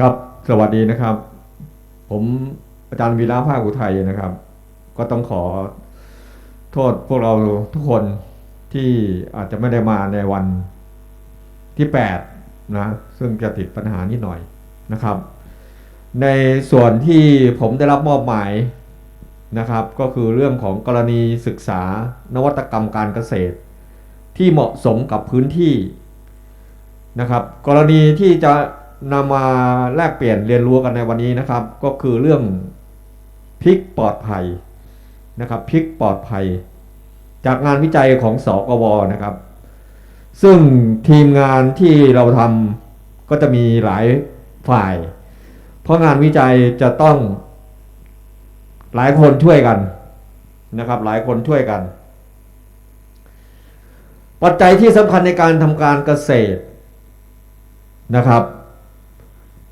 ครับสวัสดีนะครับ ผมอาจารย์วีระภาคอุทัยนะครับ ก็ต้องขอโทษพวกเราทุกคนที่อาจจะไม่ได้มาในวันที่8นะซึ่งจะติดปัญหานิดหน่อยนะครับ ในส่วนที่ผมได้รับมอบหมายนะครับ ก็คือเรื่องของกรณีศึกษานวัตกรรมการเกษตร ที่เหมาะสมกับพื้นที่นะครับ กรณีที่จะ นำมาแลกเปลี่ยนเรียนรู้กันในวันนี้นะครับ ก็คือเรื่องพริกปลอดภัยนะครับพริกปลอดภัย จากงานวิจัยของสกวนะครับ ซึ่งทีมงานที่เราทำก็จะมีหลายฝ่าย เพราะงานวิจัยจะต้องหลายคนช่วยกันนะครับ หลายคนช่วยกัน ปัจจัยที่สำคัญในการทำการเกษตรนะครับ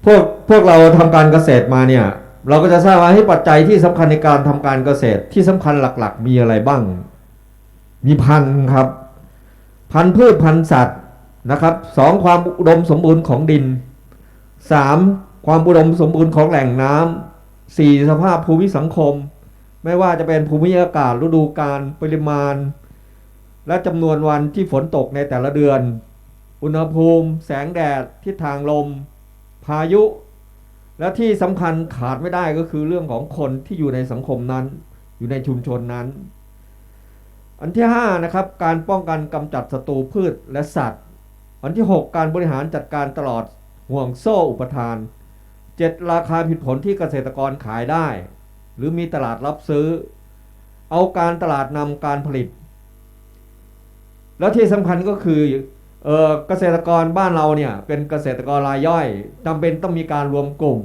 พวกพวกเราทำการเกษตรมาเนี่ย เราก็จะทราบว่าให้ปัจจัยที่สำคัญในการทำการเกษตรที่สำคัญหลักๆ มีอะไรบ้าง มีพันธุ์ครับ พันธุ์พืชพันธุ์สัตว์นะครับสองความอุดมสมบูรณ์ของดินสามความอุดมสมบูรณ์ของแหล่งน้ำสี่สภาพภูมิสังคม ไม่ว่าจะเป็นภูมิอากาศฤดูกาลปริมาณ และจำนวนวันที่ฝนตกในแต่ละเดือน อุณหภูมิ แสงแดดทิศทางลม พายุ และที่สำคัญขาดไม่ได้ก็คือเรื่องของคนที่อยู่ในสังคมนั้น อยู่ในชุมชนนั้น อันที่5นะครับการป้องกันกำจัดศัตรูพืชและสัตว์ อันที่ 6 การบริหารจัดการตลอดห่วงโซ่อุปทาน 7 ราคาผิดผลที่เกษตรกรขายได้ หรือมีตลาดรับซื้อ เอาการตลาดนำการผลิต แล้วที่สำคัญก็คือ เกษตรกรบ้านเราเนี่ยเป็นเกษตรกรรายย่อยจำเป็นต้องมีการรวมกลุ่ม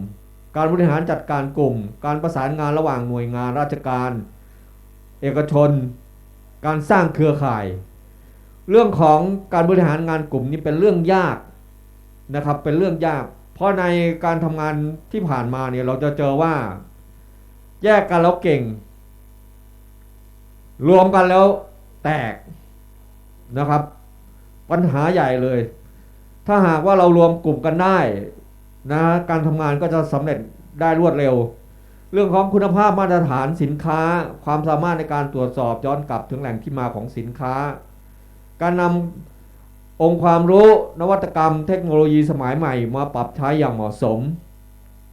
การบริหารจัดการกลุ่ม การประสานงานระหว่างหน่วยงานราชการ เอกชน การสร้างเครือข่าย เรื่องของการบริหารงานกลุ่มนี้เป็นเรื่องยากนะครับเป็นเรื่องยาก เพราะในการทำงานที่ผ่านมาเนี่ยเราจะเจอว่า แยกกันแล้วเก่ง รวมกันแล้วแตกนะครับ ปัญหาใหญ่เลย ถ้าหากว่าเรารวมกลุ่มกันได้นะการทำงานก็จะสำเร็จได้รวดเร็ว เรื่องของคุณภาพมาตรฐานสินค้า ความสามารถในการตรวจสอบย้อนกลับถึงแหล่งที่มาของสินค้า การนำองค์ความรู้นวัตกรรม เทคโนโลยีสมัยใหม่มาปรับใช้อย่างเหมาะสม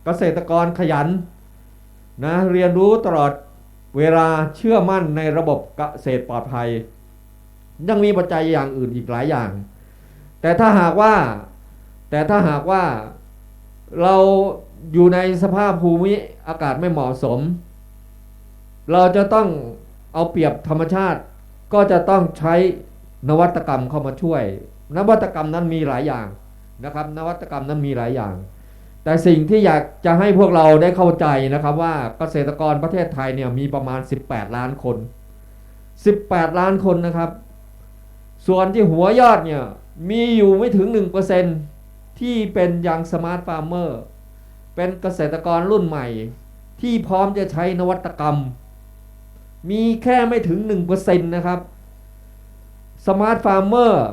เกษตรกรขยันนะเรียนรู้ตลอดเวลาเชื่อมั่นในระบบเกษตรปลอดภัย ยังมีปัจจัยอย่างอื่นอีกหลายอย่าง แต่ถ้าหากว่า แต่ถ้าหากว่าเราอยู่ในสภาพภูมิอากาศไม่เหมาะสม เราจะต้องเอาเปรียบธรรมชาติ ก็จะต้องใช้นวัตกรรมเข้ามาช่วย นวัตกรรมนั้นมีหลายอย่างนะครับ นวัตกรรมนั้นมีหลายอย่าง แต่สิ่งที่อยากจะให้พวกเราได้เข้าใจนะครับว่าเกษตรกรประเทศไทยเนี่ยมีประมาณ 18 ล้านคน 18 ล้านคนนะครับ ส่วนที่หัวยอดเนี่ย มีอยู่ไม่ถึง 1%ที่เป็นยังสมาร์ทฟาร์มเมอร์ เป็นเกษตรกรรุ่นใหม่ ที่พร้อมจะใช้นวัตกรรม มีแค่ไม่ถึง 1%นะครับสมาร์ทฟาร์มเมอร์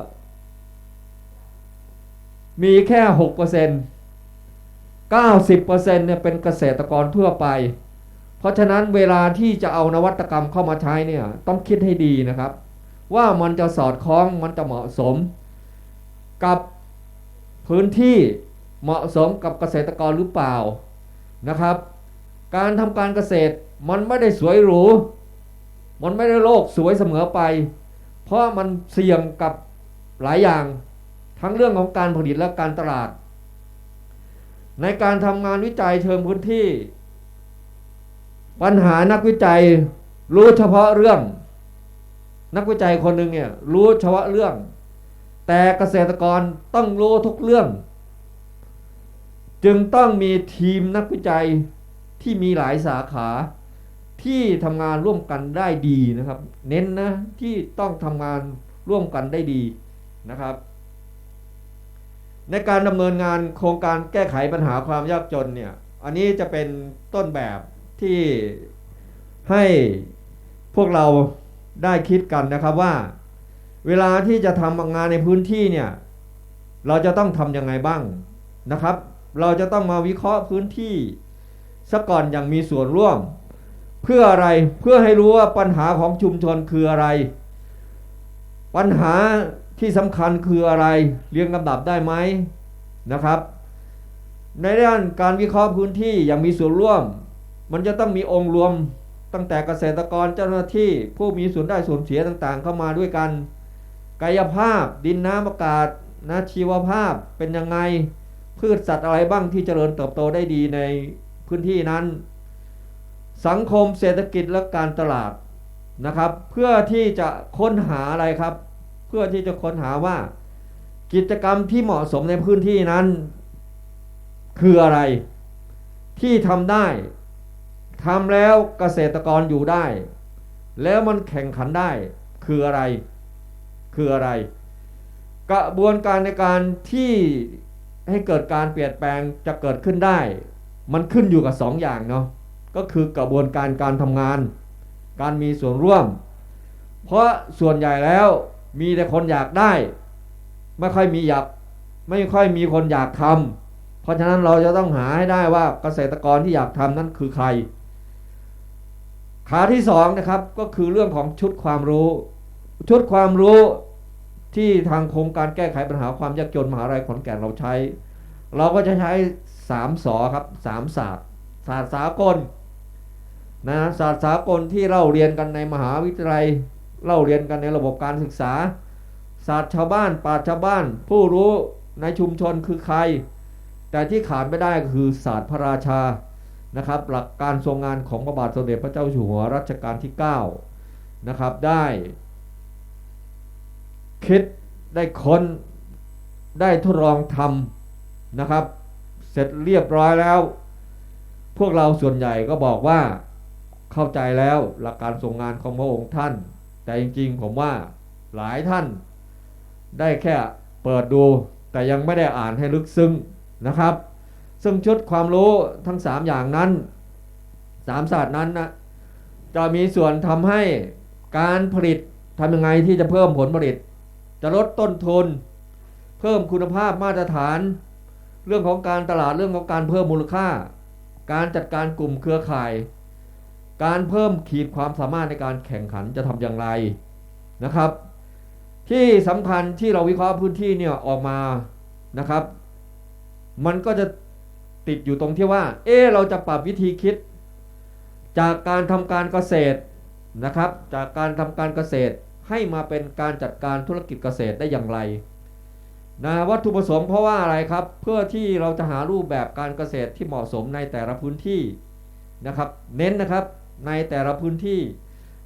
มีแค่ 6% 90%เนี่ยเป็นเกษตรกรทั่วไป เพราะฉะนั้นเวลาที่จะเอานวัตกรรมเข้ามาใช้เนี่ย ต้องคิดให้ดีนะครับ ว่ามันจะสอดคล้องมันจะเหมาะสม กับพื้นที่เหมาะสมกับเกษตรกรหรือเปล่านะครับ การทำการเกษตรมันไม่ได้สวยหรูมันไม่ได้โลกสวยเสมอไป เพราะมันเสี่ยงกับหลายอย่างทั้งเรื่องของการผลิตและการตลาด ในการทำงานวิจัยเชิงพื้นที่ ปัญหานักวิจัยรู้เฉพาะเรื่อง นักวิจัยคนหนึ่งเนี่ยรู้เฉพาะเรื่อง แต่เกษตรกรต้องรู้ทุกเรื่อง จึงต้องมีทีมนักวิจัยที่มีหลายสาขาที่ทำงานร่วมกันได้ดีนะครับ เน้นนะที่ต้องทำงานร่วมกันได้ดีนะครับ ในการดำเนินงานโครงการแก้ไขปัญหาความยากจนเนี่ยอันนี้จะเป็นต้นแบบที่ให้พวกเรา ได้คิดกันนะครับว่า เวลาที่จะทำงานในพื้นที่เนี่ยเราจะต้องทำยังไงบ้างนะครับ เราจะต้องมาวิเคราะห์พื้นที่ซะก่อนอย่างมีส่วนร่วม เพื่ออะไรเพื่อให้รู้ว่าปัญหาของชุมชนคืออะไร ปัญหาที่สำคัญคืออะไรเรียงลำดับได้ไหมนะครับ ในด้านการวิเคราะห์พื้นที่อย่างมีส่วนร่วม มันจะต้องมีองค์รวม ตั้งแต่เกษตรกรเจ้าหน้าที่ผู้มีส่วนได้ส่วนเสียต่างๆ เข้ามาด้วยกัน กายภาพ ดินน้ำอากาศนะชีวภาพเป็นยังไงพืชสัตว์อะไรบ้างที่เจริญเติบโตได้ดีในพื้นที่นั้น สังคมเศรษฐกิจและการตลาดนะครับ เพื่อที่จะค้นหาอะไรครับ เพื่อที่จะค้นหาว่ากิจกรรมที่เหมาะสมในพื้นที่นั้น คืออะไรที่ทำได้ ทำแล้วเกษตรกรอยู่ได้ แล้วมันแข่งขันได้คืออะไร คืออะไร กระบวนการในการที่ให้เกิดการเปลี่ยนแปลงจะเกิดขึ้นได้ มันขึ้นอยู่กับสองอย่างเนาะก็คือกระบวนการการทำงาน การมีส่วนร่วม เพราะส่วนใหญ่แล้วมีแต่คนอยากได้ ไม่ค่อยมีอยากไม่ค่อยมีคนอยากทำเพราะฉะนั้นเราจะต้องหาให้ได้ว่าเกษตรกรที่อยากทำนั้นคือใคร ขาที่สองนะครับก็คือเรื่องของชุดความรู้ ชุดความรู้ที่ทางโครงการแก้ไขปัญหาความยากจนมหาลัยขอนแก่นเราใช้ เราก็จะใช้สามสอครับสามศาสตร์ศาสตร์สากลนะศาสตร์สากลที่เราเรียนกันในมหาวิทยาลัยเล่าเรียนกันในระบบการศึกษา ศาสตร์ชาวบ้านปราชญ์ชาวบ้าน ผู้รู้ในชุมชนคือใคร แต่ที่ขาดไม่ได้ก็คือศาสตร์พระราชา นะครับหลักการทรงงานของพระบาทสมเด็จพระเจ้าอยู่หัวรัชกาลที่9นะครับได้คิดได้ค้นได้ทดลองทำนะครับ เสร็จเรียบร้อยแล้ว พวกเราส่วนใหญ่ก็บอกว่าเข้าใจแล้วหลักการทรงงานของพระองค์ท่าน แต่จริงๆผมว่าหลายท่านได้แค่เปิดดูแต่ยังไม่ได้อ่านให้ลึกซึ้งนะครับ ซึ่งชุดความรู้ทั้ง 3 อย่างนั้นสามศาสตร์นั้นนะจะมีส่วนทำให้การผลิตทำยังไงที่จะเพิ่มผลผลิต จะลดต้นทุน เพิ่มคุณภาพมาตรฐาน เรื่องของการตลาดเรื่องของการเพิ่มมูลค่า การจัดการกลุ่มเครือข่าย การเพิ่มขีดความสามารถในการแข่งขันจะทำอย่างไรนะครับ ที่สำคัญที่เราวิเคราะห์พื้นที่เนี่ยออกมานะครับ มันก็จะ ติดอยู่ตรงที่ว่า เออเราจะปรับวิธีคิด จากการทำการเกษตรนะครับ จากการทำการเกษตรให้มาเป็นการจัดการธุรกิจเกษตรได้อย่างไรนะวัตถุประสงค์เพราะว่าอะไรครับ เพื่อที่เราจะหารูปแบบการเกษตรที่เหมาะสมในแต่ละพื้นที่นะครับ เน้นนะครับในแต่ละพื้นที่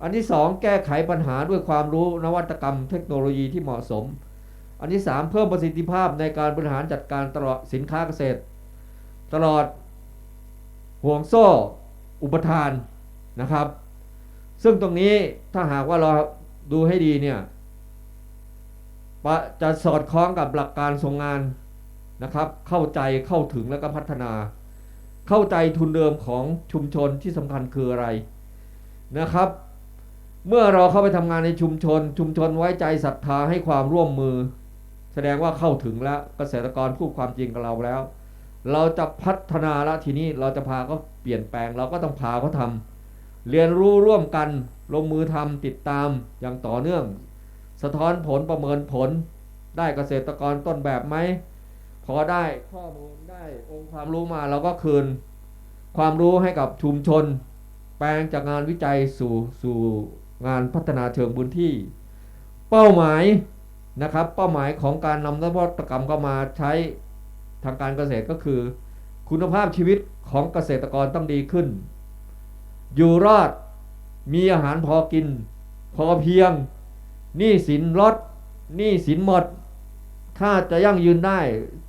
อันที่ 2 แก้ไขปัญหาด้วยความรู้นวัตกรรมเทคโนโลยีที่เหมาะสม อันที่ 3 เพิ่มประสิทธิภาพในการบริหารจัดการตลอดสินค้าเกษตร ตลอดห่วงโซ่อุปทานนะครับ ซึ่งตรงนี้ถ้าหากว่าเราดูให้ดีเนี่ยจะสอดคล้องกับหลักการทรงงานนะครับ เข้าใจเข้าถึงแล้วก็พัฒนา เข้าใจทุนเดิมของชุมชนที่สำคัญคืออะไรนะครับ เมื่อเราเข้าไปทำงานในชุมชน ชุมชนไว้ใจศรัทธาให้ความร่วมมือ แสดงว่าเข้าถึงแล้วเกษตรกรพูดความจริงกับเราแล้ว เราจะพัฒนาแล้วทีนี้เราจะพาเขาเปลี่ยนแปลง เราก็ต้องพาเขาทำเรียนรู้ร่วมกันลงมือทำติดตามอย่างต่อเนื่อง สะท้อนผลประเมินผล ได้เกษตรกรต้นแบบไหมพอได้ข้อมูลได้องค์ความรู้มาเราก็คืน ความรู้ให้กับชุมชน แปลงจากงานวิจัยสู่สู่งานพัฒนาเชิงพื้นที่ เป้าหมายนะครับ เป้าหมายของการนำนวัตกรรมเข้ามาใช้ ทางการเกษตรก็คือ คุณภาพชีวิตของเกษตรกรต้องดีขึ้น อยู่รอดมีอาหารพอกิน พอเพียงหนี้สินลดหนี้สินหมด ถ้าจะยั่งยืนได้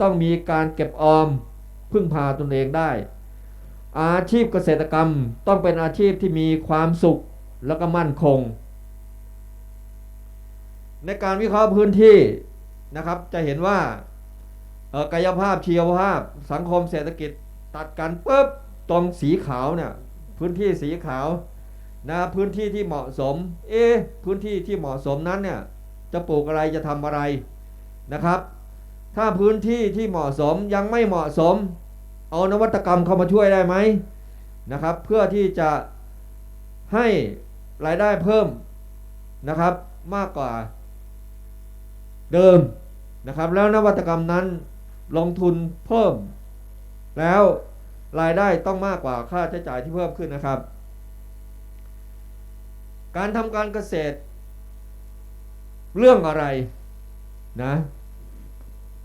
ต้องมีการเก็บออมพึ่งพาตนเองได้ อาชีพเกษตรกรรมต้องเป็นอาชีพที่มีความสุขแล้วก็มั่นคง ในการวิเคราะห์พื้นที่นะครับ จะเห็นว่า กายภาพชีวภาพ สังคมเศรษฐกิจตัดกันปุ๊บตรงสีขาวเนี่ยพื้นที่สีขาวนะพื้นที่ที่เหมาะสม เอ๊พื้นที่ที่เหมาะสมนั้นเนี่ยจะปลูกอะไรจะทำอะไรนะครับ ถ้าพื้นที่ที่เหมาะสมยังไม่เหมาะสม เอานวัตกรรมเข้ามาช่วยได้ไหมนะครับ เพื่อที่จะให้รายได้เพิ่มนะครับมากกว่าเดิมนะครับ แล้วนวัตกรรมนั้น ลงทุนเพิ่ม แล้วรายได้ต้องมากกว่าค่าใช้จ่ายที่เพิ่มขึ้นนะครับ การทำการเกษตร เรื่องอะไรนะ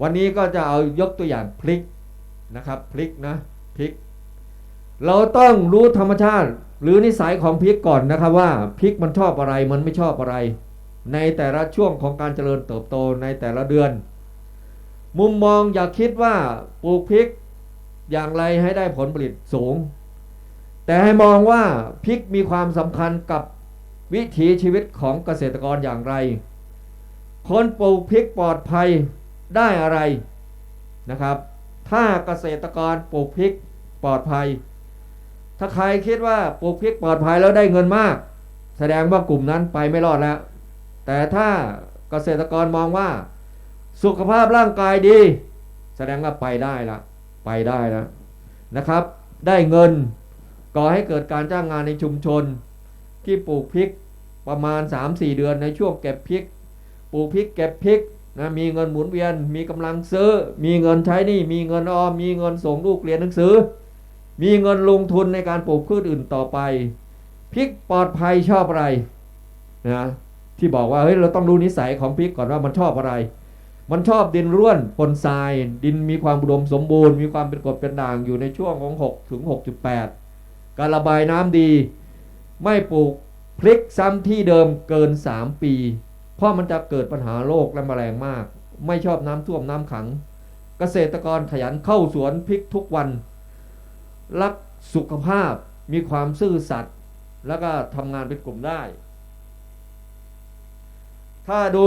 วันนี้ก็จะเอายกตัวอย่างพริกนะครับพริกนะพริก เราต้องรู้ธรรมชาติหรือนิสัยของพริกก่อนนะครับว่าพริกมันชอบอะไรมันไม่ชอบอะไร ในแต่ละช่วงของการเจริญเติบโตในแต่ละเดือน มุมมองอย่าคิดว่าปลูกพริกอย่างไรให้ได้ผลผลิตสูง แต่ให้มองว่าพริกมีความสำคัญกับวิถีชีวิตของเกษตรกรอย่างไร คนปลูกพริกปลอดภัยได้อะไรนะครับ ถ้าเกษตรกรปลูกพริกปลอดภัย ถ้าใครคิดว่าปลูกพริกปลอดภัยแล้วได้เงินมาก แสดงว่ากลุ่มนั้นไปไม่รอดแล้ว แต่ถ้าเกษตรกรมองว่า สุขภาพร่างกายดี แสดงว่าไปได้ละไปได้แล้วนะครับ ได้เงินก่อให้เกิดการจ้างงานในชุมชน ที่ปลูกพริกประมาณ 3-4 เดือนในช่วงเก็บพริก ปลูกพริกเก็บพริกนะมีเงินหมุนเวียน มีกำลังซื้อ มีเงินใช้หนี่ มีเงินออม มีเงินส่งลูกเรียนหนังสือ มีเงินลงทุนในการปลูกพืชอื่นต่อไปพริกปลอดภัยชอบอะไรนะที่บอกว่าเฮ้ยเราต้องรู้นิสัยของพริกก่อนว่ามันชอบอะไร มันชอบดินร่วนปนทราย ดินมีความอุดมสมบูรณ์ มีความเป็นกรดเป็นด่างอยู่ในช่วงของ6ถึง6.8 การระบายน้ำดี ไม่ปลูกพริกซ้ำที่เดิมเกิน 3 ปี เพราะมันจะเกิดปัญหาโรคและแมลงมาก ไม่ชอบน้ำท่วมน้ำขัง เกษตรกรขยันเข้าสวนพริกทุกวัน รักสุขภาพมีความซื่อสัตย์แล้วก็ทำงานเป็นกลุ่มได้ ถ้าดู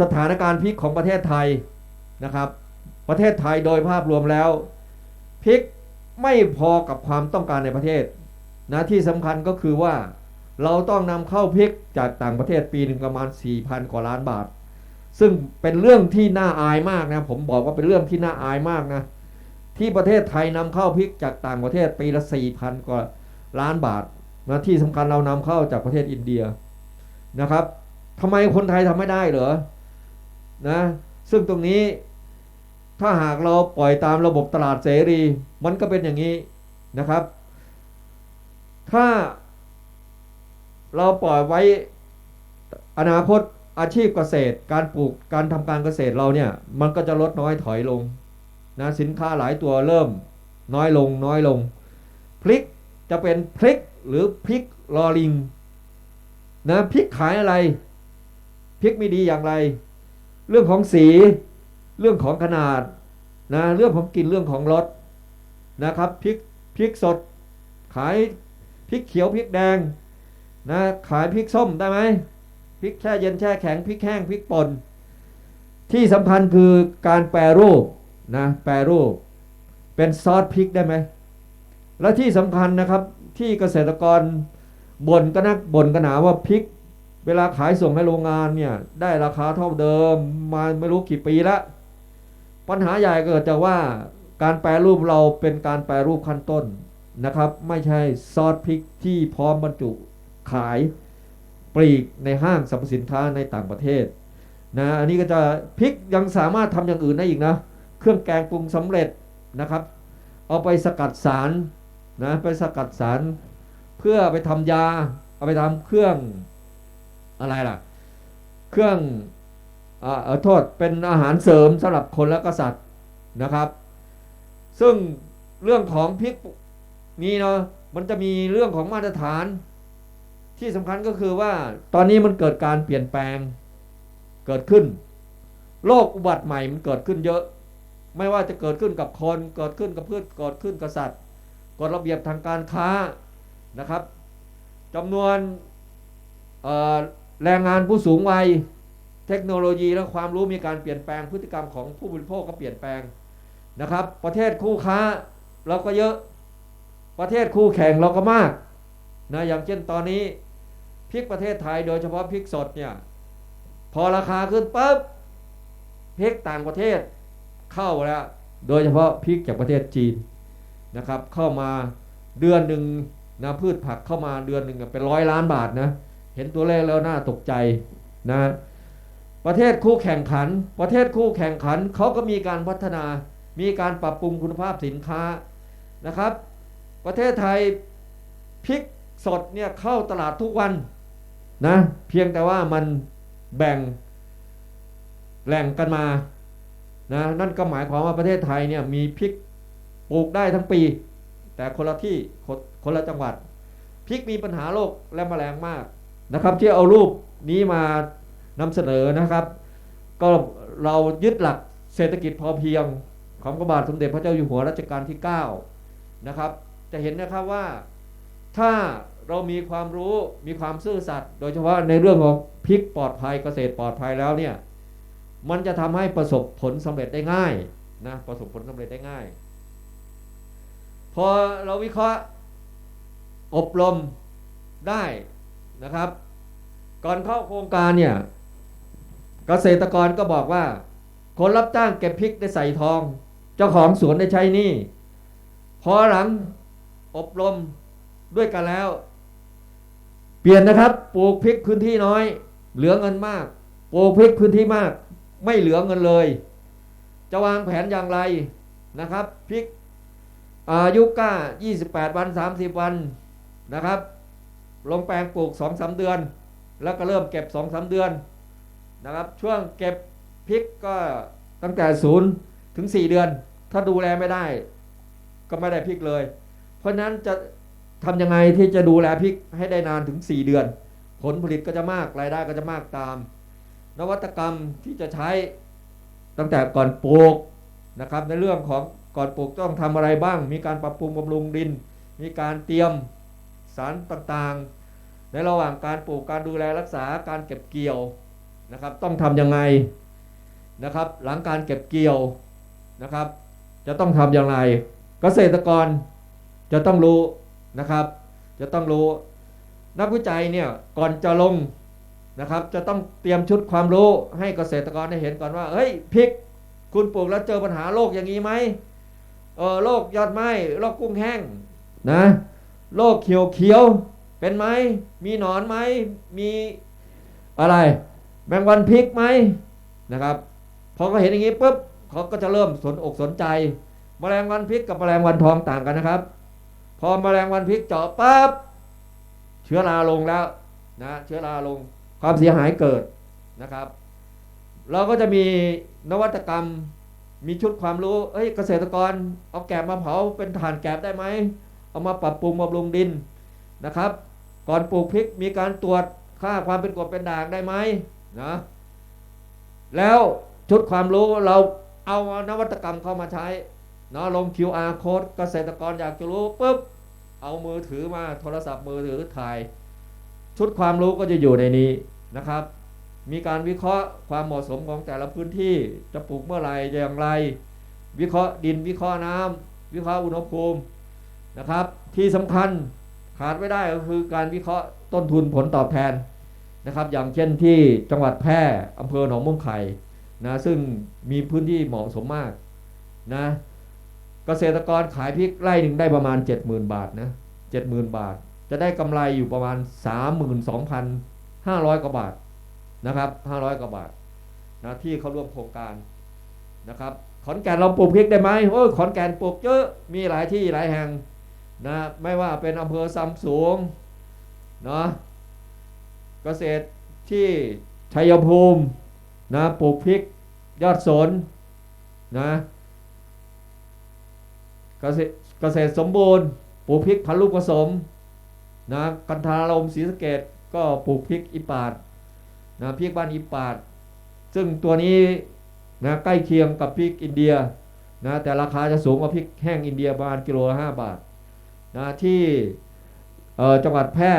สถานการณ์พริกของประเทศไทยนะครับ ประเทศไทยโดยภาพรวมแล้วพริกไม่พอกับความต้องการในประเทศนะที่สำคัญก็คือว่าเราต้องนำเข้าพริกจากต่างประเทศปีหนึ่งประมาณ 4,000 กว่าล้านบาท ซึ่งเป็นเรื่องที่น่าอายมากนะผมบอกว่าเป็นเรื่องที่น่าอายมากนะที่ประเทศไทยนำเข้าพริกจากต่างประเทศปีละ 4,000 กว่าล้านบาทนะที่สำคัญเรานำเข้าจากประเทศอินเดียนะครับ ทำไมคนไทยทำไม่ได้เหรอนะ ซึ่งตรงนี้ถ้าหากเราปล่อยตามระบบตลาดเสรี มันก็เป็นอย่างนี้นะครับ ถ้าเราปล่อยไว้อนาคตอาชีพเกษตร การปลูกการทำการเกษตรเราเนี่ยมันก็จะลดน้อยถอยลงนะสินค้าหลายตัวเริ่มน้อยลงน้อยลง พริกจะเป็นพริกหรือพริกลอลิงนะพริกขายอะไร พริกไม่ดีอย่างไร เรื่องของสี เรื่องของขนาดนะเรื่องของกลิ่นเรื่องของรสนะครับพริกพริกสด ขายพริกเขียวพริกแดงนะขายพริกส้มได้ไหมพริกแช่เย็นแช่แข็งพริกแห้งพริกป่นที่สำคัญคือการแปรรูปนะแปรรูป เป็นซอสพริกได้ไหมและที่สำคัญนะครับที่เกษตรกรบ่นก็นักบ่นกันหนาว่าพริก เวลาขายส่งให้โรงงานเนี่ย ได้ราคาเท่าเดิม มาไม่รู้กี่ปีแล้วปัญหาใหญ่เกิดจากว่าการแปรรูปเราเป็นการแปรรูปขั้นต้นนะครับ ไม่ใช่ซอสพริกที่พร้อมบรรจุขายปลีกในห้างสรรพสินค้าในต่างประเทศนะอันนี้ก็จะพริกยังสามารถทำอย่างอื่นได้อีกนะ เครื่องแกงปรุงสำเร็จนะครับ เอาไปสกัดสารนะไปสกัดสาร เพื่อไปทำยา เอาไปทำเครื่อง อะไรล่ะ เครื่องอ่าโทษเป็นอาหารเสริมสำหรับคนและกษัตริย์นะครับ ซึ่งเรื่องของพริกนี่เนาะมันจะมีเรื่องของมาตรฐาน ที่สำคัญก็คือว่าตอนนี้มันเกิดการเปลี่ยนแปลงเกิดขึ้นโรคอุบัติใหม่มันเกิดขึ้นเยอะ ไม่ว่าจะเกิดขึ้นกับคนเกิดขึ้นกับพืชเกิดขึ้นกับสัตว์กฎระเบียบทางการค้านะครับจำนวน แรงงานผู้สูงวัย เทคโนโลยีและความรู้มีการเปลี่ยนแปลงพฤติกรรมของผู้บริโภคก็เปลี่ยนแปลงนะครับ ประเทศคู่ค้าเราก็เยอะประเทศคู่แข่งเราก็มากนะอย่างเช่นตอนนี้พริกประเทศไทยโดยเฉพาะพริกสดเนี่ยพอราคาขึ้นปุ๊บพริกต่างประเทศเข้าแล้วโดยเฉพาะพริกจากประเทศจีนนะครับ เข้ามาเดือนหนึ่งนะพืชผักเข้ามาเดือนหนึ่งเป็นร้อยล้านบาทนะ เห็นตัวเลขแล้วน่าตกใจนะประเทศคู่แข่งขัน ประเทศคู่แข่งขันเขาก็มีการพัฒนา มีการปรับปรุงคุณภาพสินค้านะครับ ประเทศไทยพริกสดเนี่ยเข้าตลาดทุกวันนะเพียงแต่ว่ามันแบ่งแหล่งกันมานะนั่นก็หมายความว่าประเทศไทยเนี่ยมีพริกปลูกได้ทั้งปี แต่คนละที่คนคนละจังหวัดพริกมีปัญหาโรคและแมลงมาก นะครับที่เอารูปนี้มานำเสนอนะครับ ก็เรายึดหลักเศรษฐกิจพอเพียงของพระบาทสมเด็จพระเจ้าอยู่หัวรัชกาลที่ 9 นะครับ จะเห็นนะครับว่าถ้าเรามีความรู้มีความซื่อสัตย์โดยเฉพาะในเรื่องของพริกปลอดภัยเกษตรปลอดภัยแล้วเนี่ยมันจะทำให้ประสบผลสำเร็จได้ง่ายนะประสบผลสำเร็จได้ง่าย พอเราวิเคราะห์อบรมได้ นะครับ ก่อนเข้าโครงการเนี่ยเกษตรกรก็บอกว่า คนรับจ้างเก็บพริกได้ใส่ทอง เจ้าของสวนได้ใช้นี่พอหลังอบรมด้วยกันแล้ว เปลี่ยนนะครับ ปลูกพริกพื้นที่น้อย เหลือเงินมาก ปลูกพริกพื้นที่มาก ไม่เหลือเงินเลย จะวางแผนอย่างไรนะครับพริกอายุก้า 28 วัน 30 วันนะครับ ลงแปลงปลูก2-3เดือน แล้วก็เริ่มเก็บ2-3เดือนนะครับ ช่วงเก็บพริกก็ตั้งแต่ศูนย์ถึง 4 เดือน ถ้าดูแลไม่ได้ ก็ไม่ได้พริกเลย เพราะฉะนั้นจะทำยังไงที่จะดูแลพริกให้ได้นานถึง 4 เดือน ผลผลิตก็จะมากรายได้ก็จะมากตาม นวัตกรรมที่จะใช้ตั้งแต่ก่อนปลูกนะครับ ในเรื่องของก่อนปลูกต้องทำอะไรบ้าง มีการปรับปรุงบำรุงดิน มีการเตรียมสารต่างๆ ในระหว่างการปลูกการดูแลรักษาการเก็บเกี่ยวนะครับ ต้องทำยังไงนะครับ หลังการเก็บเกี่ยวนะครับ จะต้องทำอย่างไร เกษตรกรจะต้องรู้นะครับ จะต้องรู้นักวิจัยเนี่ยก่อนจะลงนะครับ จะต้องเตรียมชุดความรู้ให้เกษตรกรได้เห็นก่อนว่าเฮ้ยพริกคุณปลูกแล้วเจอปัญหาโรคอย่างนี้ไหมเออโรคยอดไหมโรคกุ้งแห้งนะโรคเขียวเขียว เป็นไหม มีหนอนไหม มีอะไร แมงวันพิกไหมนะครับ พอเขาเห็นอย่างนี้ปุ๊บเขาก็จะเริ่มสนอกสนใจ แมลงวันพิกกับแมลงวันทองต่างกันนะครับ พอแมลงวันพิกเจาะปั๊บเชื้อราลงแล้วนะเชื้อราลงความเสียหายเกิดนะครับ เราก็จะมีนวัตกรรมมีชุดความรู้ เอ้ยเกษตรกรเอาแกบมาเผาเป็นถ่านแกบได้ไหม เอามาปรับปรุงบำรุงดินนะครับ ก่อนปลูกพริกมีการตรวจค่าความเป็นกรดเป็นด่างได้ไหมนะแล้วชุดความรู้เราเอานวัตกรรมเข้ามาใช้เนาะลง QR code เกษตรกรอยากจะรู้ปุ๊บเอามือถือมาโทรศัพท์มือถือถ่าย ชุดความรู้ก็จะอยู่ในนี้นะครับ มีการวิเคราะห์ความเหมาะสมของแต่ละพื้นที่จะปลูกเมื่อไหร่อย่างไร วิเคราะห์ดินวิเคราะห์น้ำวิเคราะห์อุณหภูมินะครับ ที่สำคัญ ขาดไม่ได้ก็คือการวิเคราะห์ต้นทุนผลตอบแทนนะครับ อย่างเช่นที่จังหวัดแพร่อำเภอหนองม่วงไข่นะซึ่งมีพื้นที่เหมาะสมมากนะเกษตรกรขายพริกไร่หนึ่งได้ประมาณ 70,000 บาทนะ70,000 บาท จะได้กำไรอยู่ประมาณ 32,500 กว่าบาทนะครับ 500 กว่าบาทนะที่เขาร่วมโครงการนะครับขอนแก่นเราปลูกพริกได้ไหมโอ้ยขอนแก่นปลูกเยอะมีหลายที่หลายแห่ง นะไม่ว่าเป็นอำเภอซำสูงเนาะเกษตรที่ชัยภูมินะปลูกพริกยอดสนนะเกษตรเกษตรสมบูรณ์ปลูกพริกพันธุ์ลูกผสมนะกันทารลมศรีสะเกดก็ปลูกพริกอีปาดนะพริกบ้านอีปาด ซึ่งตัวนี้นะใกล้เคียงกับพริกอินเดียนะแต่ราคาจะสูงกว่าพริกแห้งอินเดียประมาณกิโลละห้าบาท นะที่จังหวัดแพร่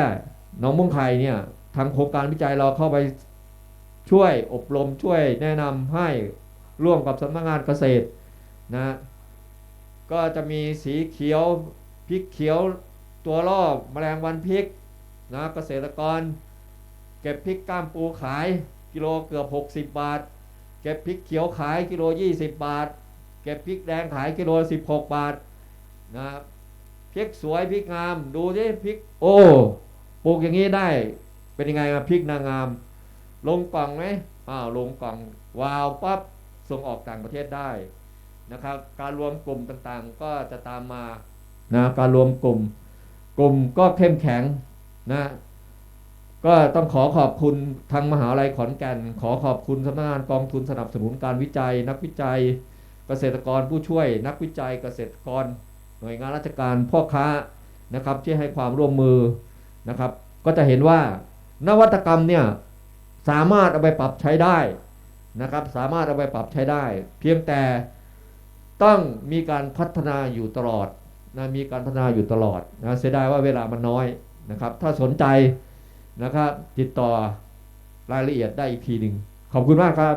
หนองม่วงไข่เนี่ยทางโครงการวิจัยเราเข้าไปช่วยอบรมช่วยแนะนำให้ร่วมกับสำนักงานเกษตรนะก็จะมีสีเขียวพริกเขียวตัวรอบแมลงวันพริกนะเกษตรกร เก็บพริกก้ามปูขายกิโลเกือบ 60 บาท เก็บพริกเขียวขายกิโล 20 บาท เก็บพริกแดงขายกิโล 16 บาทนะครับ พริกสวยพริกงาม ดูดิพริก โอ้ปลูกอย่างนี้ได้ เป็นยังไงครับพริกนางงาม ลงกล่องไหมอ้าวลงกล่องวาวปั๊บส่งออกต่างประเทศได้นะครับ การรวมกลุ่มต่างๆ ก็จะตามมานะการรวมกลุ่ม กลุ่มก็เข้มแข็งนะก็ต้องขอขอบคุณทางมหาลัยขอนแก่น ขอขอบคุณสำนักงานกองทุนสนับสนุนการวิจัย นักวิจัย เกษตรกรผู้ช่วย นักวิจัยเกษตรกร หน่วยงานราชการพ่อค้านะครับที่ให้ความร่วมมือนะครับ ก็จะเห็นว่านวัตกรรมเนี่ยสามารถเอาไปปรับใช้ได้นะครับ สามารถเอาไปปรับใช้ได้ เพียงแต่ต้องมีการพัฒนาอยู่ตลอดนะมีการพัฒนาอยู่ตลอดนะเสียดายว่าเวลามันน้อยนะครับ ถ้าสนใจนะครับติดต่อรายละเอียดได้อีกทีหนึ่งขอบคุณมากครับ